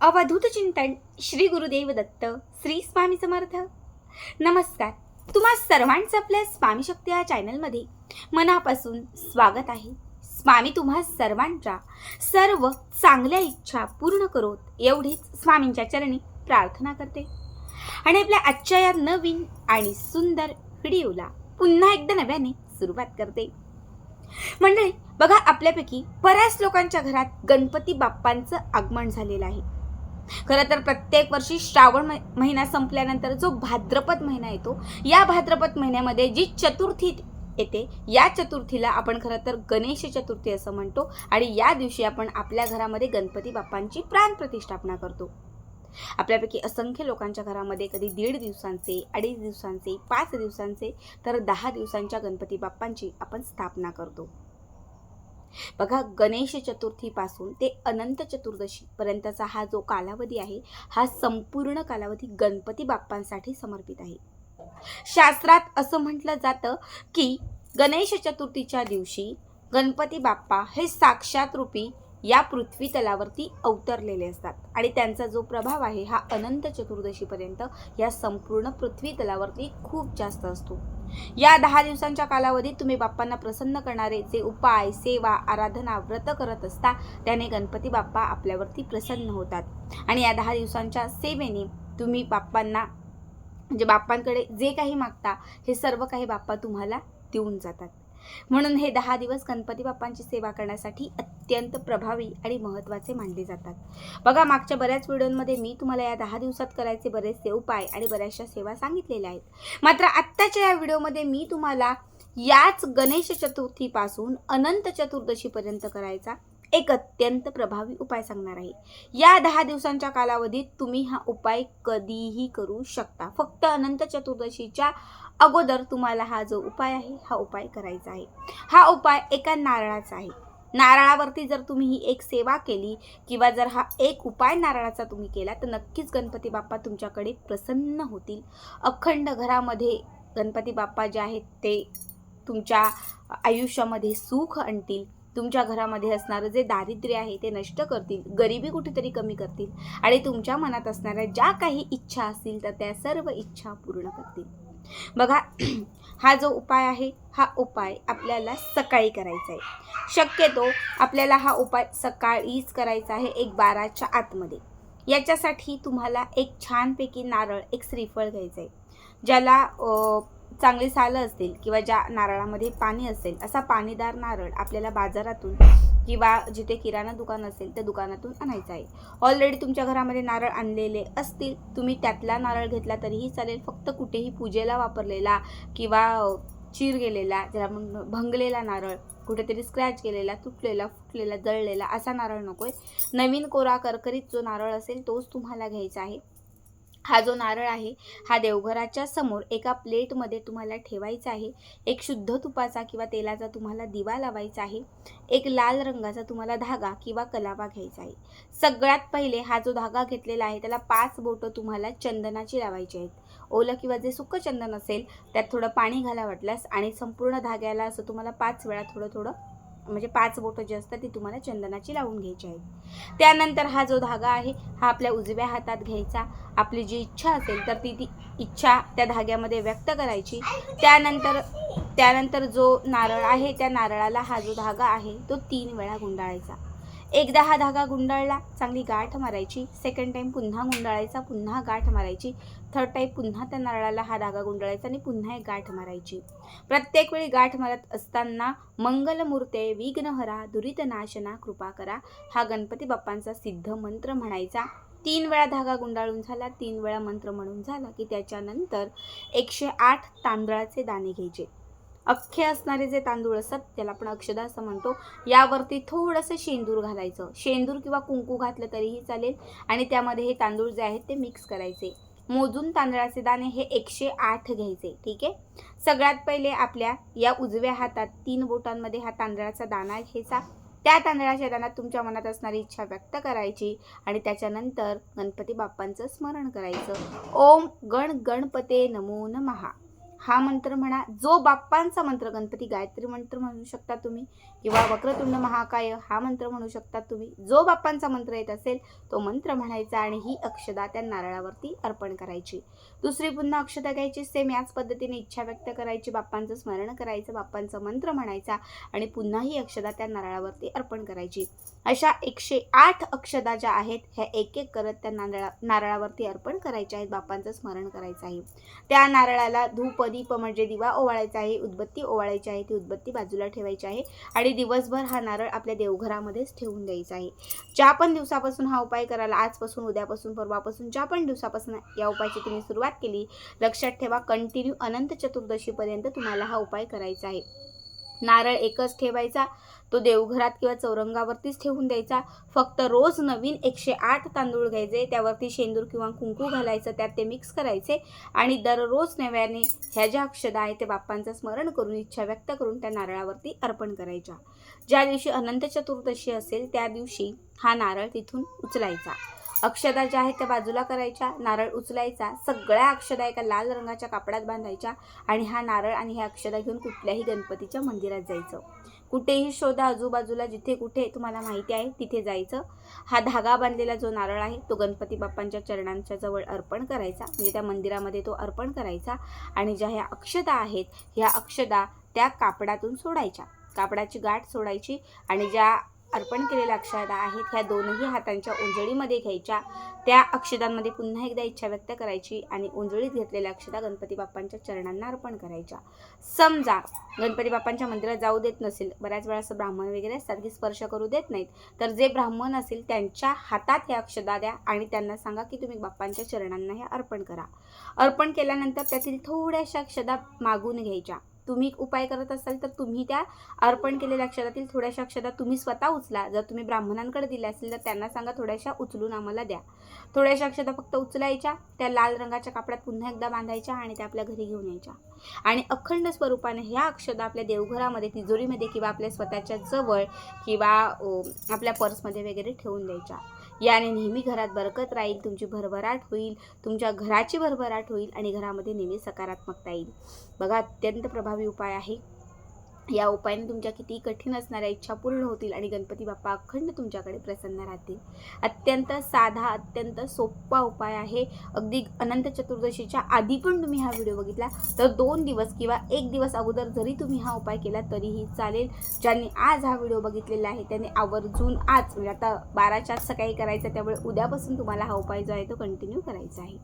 अवधूत चिंतन श्री गुरुदेव दत्त श्री स्वामी समर्थ. नमस्कार. तुम्हा सर्वांचं आपल्या स्वामी शक्ती या चॅनलमध्ये मनापासून स्वागत आहे. स्वामी तुम्हा सर्वांच्या सर्व चांगल्या इच्छा पूर्ण करोत एवढीच स्वामींच्या चरणी प्रार्थना करते. आणि आपल्या आजच्या या नवीन आणि सुंदर व्हिडिओला पुन्हा एकदा नव्याने सुरुवात करते. मंडळी बघा आपल्यापैकी बऱ्याच लोकांच्या घरात गणपती बाप्पांचं आगमन झालेलं आहे. खरं तर प्रत्येक वर्षी श्रावण महिना संपल्यानंतर जो भाद्रपद महिना येतो या भाद्रपद महिन्यामध्ये जी चतुर्थी येते या चतुर्थीला आपण खरं तर गणेश चतुर्थी असं म्हणतो आणि या दिवशी आपण आपल्या घरामध्ये गणपती बाप्पांची प्राण प्रतिष्ठापना करतो. आपल्यापैकी असंख्य लोकांच्या घरामध्ये कधी दीड दिवसांचे अडीच दिवसांचे पाच दिवसांचे तर दहा दिवसांच्या गणपती बाप्पांची आपण स्थापना करतो. बघा गणेश चतुर्थीपासून ते अनंत चतुर्दशीपर्यंतचा हा जो कालावधी आहे हा संपूर्ण कालावधी गणपती बाप्पांसाठी समर्पित आहे. शास्त्रात असं म्हटलं जातं की गणेश चतुर्थीच्या दिवशी गणपती बाप्पा हे साक्षात रूपी या पृथ्वी तलावरती अवतरलेले असतात. आणि त्यांचा जो प्रभाव आहे हा अनंत चतुर्दशीपर्यंत या संपूर्ण पृथ्वी तलावरती खूप जास्त असतो. या दहा दिवसांच्या कालावधीत तुम्ही बाप्पांना प्रसन्न करणारे जे उपाय सेवा आराधना व्रत करत असता त्याने गणपती बाप्पा आपल्यावरती प्रसन्न होतात. आणि या दहा दिवसांच्या सेवेने तुम्ही बाप्पांना म्हणजे बाप्पांकडे जे काही मागता हे सर्व काही बाप्पा तुम्हाला देऊन जातात. म्हणून हे दहा दिवस गणपती बाप्पांची सेवा करण्यासाठी अत्यंत प्रभावी आणि महत्त्वाचे मानले जातात. बघा मागच्या बऱ्याच व्हिडिओमध्ये मी तुम्हाला या दहा दिवसात करायचे बरेचसे उपाय आणि बऱ्याचशा सेवा सांगितलेल्या आहेत. मात्र आत्ताच्या या व्हिडिओमध्ये मी तुम्हाला याच गणेश चतुर्थीपासून अनंत चतुर्दशीपर्यंत करायचा एक अत्यंत प्रभावी उपाय सांगणार आहे. या दहा दिवसांच्या कालावधीत तुम्ही हा उपाय कधीही करू शकता. फक्त अनंत चतुर्दशीच्या अगोदर तुम्हाला हा जो उपाय आहे हा उपाय करायचा आहे. हा उपाय एका नारळाचा आहे. नारळावरती जर तुम्ही ही एक सेवा केली किंवा जर हा एक उपाय नारळाचा तुम्ही केला तर नक्कीच गणपती बाप्पा तुमच्याकडे प्रसन्न होतील. अखंड घरामध्ये गणपती बाप्पा जे आहेत ते तुमच्या आयुष्यामध्ये सुख आणतील. तुमच्या घरामध्ये असणारं जे दारिद्र्य आहे ते नष्ट करतील. गरिबी कुठेतरी कमी करतील. आणि तुमच्या मनात असणाऱ्या ज्या काही इच्छा असतील तर त्या सर्व इच्छा पूर्ण करतील. बघा हा जो उपाय आहे हा उपाय आपल्याला सकाळी करायचा आहे. शक्यतो आपल्याला हा उपाय सकाळीच करायचा आहे एक बाराच्या आतमध्ये. याच्यासाठी तुम्हाला एक छानपैकी नारळ एक श्रीफळ घ्यायचं आहे ज्याला चांगली सालं असतील किंवा ज्या नारळामध्ये पाणी असेल असा पाणीदार नारळ आपल्याला बाजारातून किंवा जिथे किराणा दुकान असेल त्या दुकानातून आणायचं आहे. ऑलरेडी तुमच्या घरामध्ये नारळ आणलेले असतील तुम्ही त्यातला नारळ घेतला तरीही चालेल. फक्त कुठेही पूजेला वापरलेला किंवा चीर गेलेला ज्याला म्हणून भंगलेला नारळ कुठेतरी स्क्रॅच केलेला तुटलेला फुटलेला जळलेला असा नारळ नको आहे नवीन कोरा करकरीत जो नारळ असेल तोच तुम्हाला घ्यायचा आहे. हा जो नारळ आहे हा देवघराच्या समोर एका प्लेटमध्ये तुम्हाला ठेवायचा आहे. एक शुद्ध तुपाचा किंवा तेलाचा तुम्हाला दिवा लावायचा आहे. एक लाल रंगाचा तुम्हाला धागा किंवा कलावा घ्यायचा आहे. सगळ्यात पहिले हा जो धागा घेतलेला आहे त्याला पाच बोटं तुम्हाला चंदनाची लावायची आहेत. ओलं किंवा जे सुकं चंदन असेल त्यात थोडं पाणी घाला वाटल्यास आणि संपूर्ण धाग्याला असं तुम्हाला पाच वेळा थोडं थोडं म्हणजे पाच बोटं जे असतात ती तुम्हाला चंदनाची लावून घ्यायची आहेत. त्यानंतर हा जो धागा आहे हा आपल्या उजव्या हातात घ्यायचा. आपली जी इच्छा असेल तर ती ती इच्छा त्या धाग्यामध्ये व्यक्त करायची. त्यानंतर त्यानंतर जो नारळ आहे त्या नारळाला हा जो धागा आहे तो तीन वेळा गुंडाळायचा. एकदा हा धागा गुंडाळला चांगली गाठ मारायची. सेकंड टाईम पुन्हा गुंडाळायचा पुन्हा गाठ मारायची. थर्ड टाईम पुन्हा त्या नारळाला हा धागा गुंडाळायचा आणि पुन्हा एक गाठ मारायची. प्रत्येक वेळी गाठ मारत असताना मंगलमूर्ते विघ्नहरा दुरितनाशना कृपा करा. हा गणपती बाप्पांचा सिद्ध मंत्र म्हणायचा. तीन वेळा धागा गुंडाळून झाला तीन वेळा मंत्र म्हणून झाला की त्याच्यानंतर एकशे आठ तांदळाचे दाणे घ्यायचे. अख्खे असणारे जे तांदूळ असतात त्याला आपण अक्षदा असं म्हणतो. यावरती थोडंसं शेंदूर घालायचं. शेंदूर किंवा कुंकू घातलं तरीही चालेल. आणि त्यामध्ये हे तांदूळ जे आहेत ते मिक्स करायचे. मोजून तांदळाचे दाणे हे एकशे आठ घ्यायचे ठीक आहे? सगळ्यात पहिले आपल्या या उजव्या हातात तीन बोटांमध्ये हा तांदळाचा दाणा घ्यायचा. त्या तांदळाच्या दाण्यात तुमच्या मनात असणारी इच्छा व्यक्त करायची आणि त्याच्यानंतर गणपती बाप्पांचं स्मरण करायचं. ओम गण गणपते नमो नमहा हा मंत्र म्हणा जो बाप्पांचा मंत्र गणपती गायत्री मंत्र म्हणू शकता तुम्ही किंवा वक्रतुंड महाकाय हा मंत्र म्हणू शकता तुम्ही. जो बाप्पांचा मंत्र येत असेल तो मंत्र म्हणायचा आणि ही अक्षदा त्या नारळावरती अर्पण करायची. दुसरी पुन्हा अक्षता घ्यायची सेम याच पद्धतीने इच्छा व्यक्त करायची बाप्पांचं स्मरण करायचं बाप्पांचा मंत्र म्हणायचा आणि पुन्हा ही अक्षदा त्या नारळावरती अर्पण करायची. अशा एकशे आठ अक्षदा ज्या आहेत ह्या एक एक करत त्या नारळा नारळावरती अर्पण करायच्या आहेत बाप्पांचं स्मरण करायचं आहे त्या नारळाला धूप दीप म्हणजे दिवा ओवाळायचा आहे उदबत्ती ओवाळायची आहे ती उदबत्ती बाजूला ठेवायची आहे आणि दिवसभर हा नारळ आपल्या देवघरामध्येच ठेवून द्यायचा आहे. ज्या पण दिवसापासून हा उपाय करायला आजपासून उद्यापासून परवापासून ज्या पण दिवसापासून या उपायाची तुम्ही सुरुवात केली लक्षात ठेवा कंटिन्यू अनंत चतुर्दशीपर्यंत तुम्हाला हा उपाय करायचा आहे. नारळ एकच ठेवायचा तो देवघरात किंवा चौरंगावरतीच ठेवून द्यायचा. फक्त रोज नवीन एकशे आठ तांदूळ घ्यायचे त्यावरती शेंदूर किंवा कुंकू घालायचं त्यात ते मिक्स करायचे आणि दररोज नव्याने ह्या ज्या अक्षदा आहेत ते बाप्पांचं स्मरण करून इच्छा व्यक्त करून त्या नारळावरती अर्पण करायच्या. ज्या दिवशी अनंत चतुर्दशी असेल त्या दिवशी हा नारळ तिथून उचलायचा. अक्षदा ज्या आहेत त्या बाजूला करायच्या नारळ उचलायचा सगळ्या अक्षदा एका लाल रंगाच्या कापडात बांधायच्या आणि हा नारळ आणि ह्या अक्षदा घेऊन कुठल्याही गणपतीच्या मंदिरात जायचं. कुठेही शोधा आजूबाजूला जिथे कुठे तुम्हाला माहिती आहे तिथे जायचं. हा धागा बांधलेला जो नारळ आहे तो गणपती बाप्पांच्या चरणांच्या जवळ अर्पण करायचा. म्हणजे त्या मंदिरामध्ये तो अर्पण करायचा आणि ज्या ह्या अक्षदा आहेत ह्या अक्षदा त्या कापडातून सोडायच्या. कापडाची गाठ सोडायची आणि ज्या अर्पण केलेल्या अक्षदा आहेत. ह्या दोनही हातांच्या उंजळीमध्ये घ्यायच्या. त्या अक्षदांमध्ये पुन्हा एकदा इच्छा व्यक्त करायची आणि उंजळीत घेतलेल्या अक्षदा गणपती बाप्पांच्या चरणांना अर्पण करायच्या. समजा गणपती बाप्पांच्या मंदिरात जाऊ देत नसेल बऱ्याच वेळा असं ब्राह्मण वगैरे असतात की स्पर्श करू देत नाहीत. तर जे ब्राह्मण असेल त्यांच्या हातात हे अक्षदा द्या आणि त्यांना सांगा की तुम्ही बाप्पांच्या चरणांना हे अर्पण करा. अर्पण केल्यानंतर त्यातील थोड्याशा अक्षदा मागून घ्यायच्या. तुम्ही उपाय करत असाल तर तुम्ही त्या अर्पण केलेल्या अक्षरातील थोड्याशा अक्षरा तुम्ही स्वतः उचला. जर तुम्ही ब्राह्मणांकडे दिल्या असेल तर त्यांना सांगा थोड्याशा उचलून आम्हाला द्या. थोड्याशा अक्षता फक्त उचलायच्या त्या लाल रंगाच्या कापडात पुन्हा एकदा बांधायच्या आणि त्या आपल्या घरी घेऊन यायच्या. आणि अखंड स्वरूपाने ह्या अक्षदा आपल्या देवघरामध्ये तिजोरीमध्ये किंवा आपल्या स्वतःच्या जवळ किंवा आपल्या पर्समध्ये वगैरे ठेवून द्यायच्या. याने नेहमी घरात बरकत राहील तुमची भरभराट होईल तुमच्या घराची भरभराट होईल आणि घरामध्ये नेहमी सकारात्मकता येईल. बघा अत्यंत प्रभावी उपाय आहे. या उपायाने तुमच्या किती कठीण असणाऱ्या इच्छा पूर्ण होतील आणि गणपती बाप्पा अखंड तुमच्याकडे प्रसन्न राहतील. अत्यंत साधा अत्यंत सोपा उपाय आहे. अगदी अनंत चतुर्दशीच्या आधी पण तुम्ही हा व्हिडिओ बघितला तर दोन दिवस किंवा एक दिवस अगोदर जरी तुम्ही हा उपाय केला तरीही चालेल. ज्यांनी आज हा व्हिडिओ बघितलेला आहे त्यांनी आवर्जून आज म्हणजे आता बाराच्या सकाळी करायचा त्यामुळे उद्यापासून तुम्हाला हा उपाय जो आहे तो कंटिन्यू करायचा आहे.